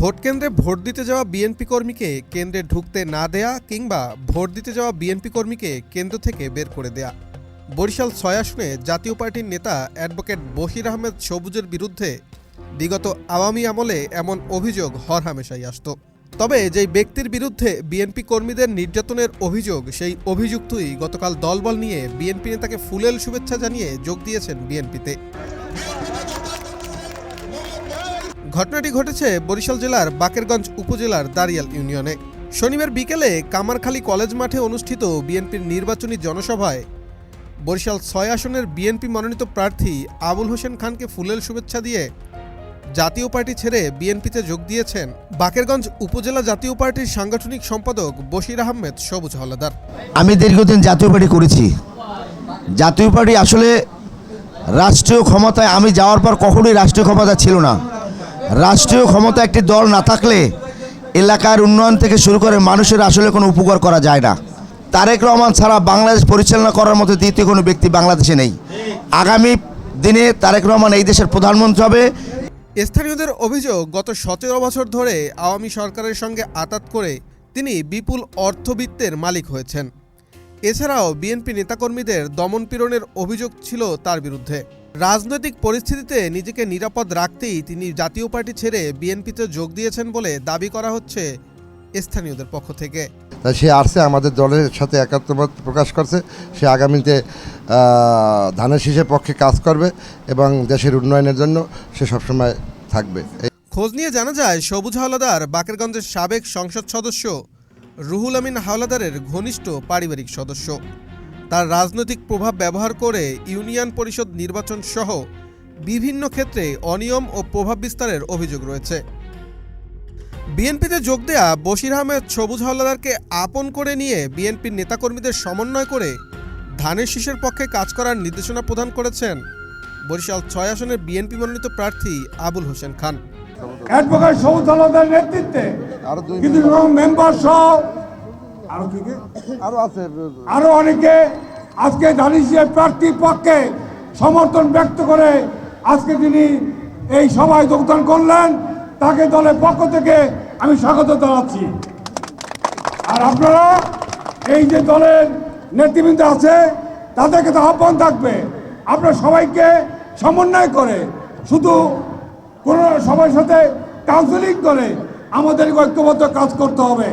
Vote কেন্দ্রে vote দিতে যাওয়া বিএনপি কর্মীকে কেন্দ্রে ঢুকতে না দেয়া কিংবা ভোট দিতে যাওয়া বিএনপি কর্মীকে কেন্দ্র থেকে বের করে দেয়া। বরিশাল ছয় আসনে জাতীয় পার্টির নেতা অ্যাডভোকেট বশির আহমেদ সবুজের বিরুদ্ধে বিগত আওয়ামী আমলে এমন অভিযোগ হরহামেশাই আসত। তবে যেই ব্যক্তির বিরুদ্ধে বিএনপি কর্মীদের নির্যাতনের অভিযোগ, সেই অভিযুক্তই গতকাল দলবল নিয়ে বিএনপি নেতাকে ফুলেল শুভেচ্ছা জানিয়ে যোগ দিয়েছেন বিএনপিতে। ঘটনাটি ঘটেছে বরিশাল জেলার বাকেরগঞ্জ উপজেলার দারিয়াল ইউনিয়নে। শনিবার বিকেলে কামারখালী কলেজ মাঠে অনুষ্ঠিত বিএনপির নির্বাচনী জনসভায় বরিশাল ছয় আসনের বিএনপি মনোনীত প্রার্থী আবুল হোসেন খানকে ফুলেল শুভেচ্ছা দিয়ে জাতীয় পার্টি ছেড়ে বিএনপিতে যোগ দিয়েছেন বাকেরগঞ্জ উপজেলা জাতীয় পার্টির সাংগঠনিক সম্পাদক বশির আহমেদ সবুজ হলাদার। আমি দীর্ঘদিন জাতীয় পার্টি করেছি। জাতীয় পার্টি আসলে রাষ্ট্রীয় ক্ষমতায় আমি যাওয়ার পর কখনোই রাষ্ট্রীয় ক্ষমতা ছিল না। রাষ্ট্রীয় ক্ষমতা একটি দল না থাকলে এলাকার উন্নয়ন থেকে শুরু করে মানুষের আসলে কোনো উপকার করা যায় না। তারেক রহমান ছাড়া বাংলাদেশ পরিচালনা করার মতো দ্বিতীয় কোনো ব্যক্তি বাংলাদেশে নেই। আগামী দিনে তারেক রহমান এই দেশের প্রধানমন্ত্রী হবে। স্থানীয়দের অভিযোগ, গত সতেরো বছর ধরে আওয়ামী সরকারের সঙ্গে আতাত করে তিনি বিপুল অর্থবিত্তের মালিক হয়েছেন। এছাড়াও বিএনপি নেতাকর্মীদের দমনপীড়নের অভিযোগ ছিল তার বিরুদ্ধে। রাজনৈতিক পরিস্থিতিতে নিজেকে নিরাপদ রাখতেই তিনি জাতীয় পার্টি ছেড়ে বিএনপিতে যোগ দিয়েছেন বলে দাবি করা হচ্ছে স্থানীয়দের পক্ষ থেকে। সে আসছে আমাদের দলের সাথে একাত্মবাদ প্রকাশ করছে। সে আগামীতে ধানের শীষের পক্ষে কাজ করবে এবং দেশের উন্নয়নের জন্য সে সবসময় থাকবে। খোঁজ নিয়ে জানা যায় সবুজ হাওলাদার বাকেরগঞ্জের সাবেক সংসদ সদস্য রুহুল আমিন হাওলাদারের ঘনিষ্ঠ পারিবারিক সদস্য। তার রাজনৈতিক প্রভাব ব্যবহার করে ইউনিয়ন পরিষদ নির্বাচন সহ বিভিন্ন ক্ষেত্রে অনিয়ম ও প্রভাব বিস্তারের অভিযোগ রয়েছে। বিএনপিতে যোগ দেয়া বশির আহমেদ সবুজ হাওলাদারকে আপন করে নিয়ে বিএনপির নেতাকর্মীদের সমন্বয় করে ধানের শীষের পক্ষে কাজ করার নির্দেশনা প্রদান করেছেন বরিশাল ছয় আসনের বিএনপি মনোনীত প্রার্থী আবুল হোসেন খান। অ্যাডভোকেট সবুজ আলাদার নেতৃত্বে আরও দুই কিছু মেম্বার সহ আরও কি কি? আরও আছে আরও অনেকে আজকে ধানিসের প্রার্থীর পক্ষে সমর্থন ব্যক্ত করে আজকে তিনি এই সভায় যোগদান করলেন। তাকে দলের পক্ষ থেকে আমি স্বাগত জানাচ্ছি। আর আপনারা এই যে দলের নেতৃবৃন্দ আছে তাদেরকে তো আহ্বান থাকবে। আপনারা সবাইকে সমন্বয় করে শুধু কোনো সবার সাথে কাউন্সিলিং করে আমাদের ঐক্যবদ্ধ কাজ করতে হবে।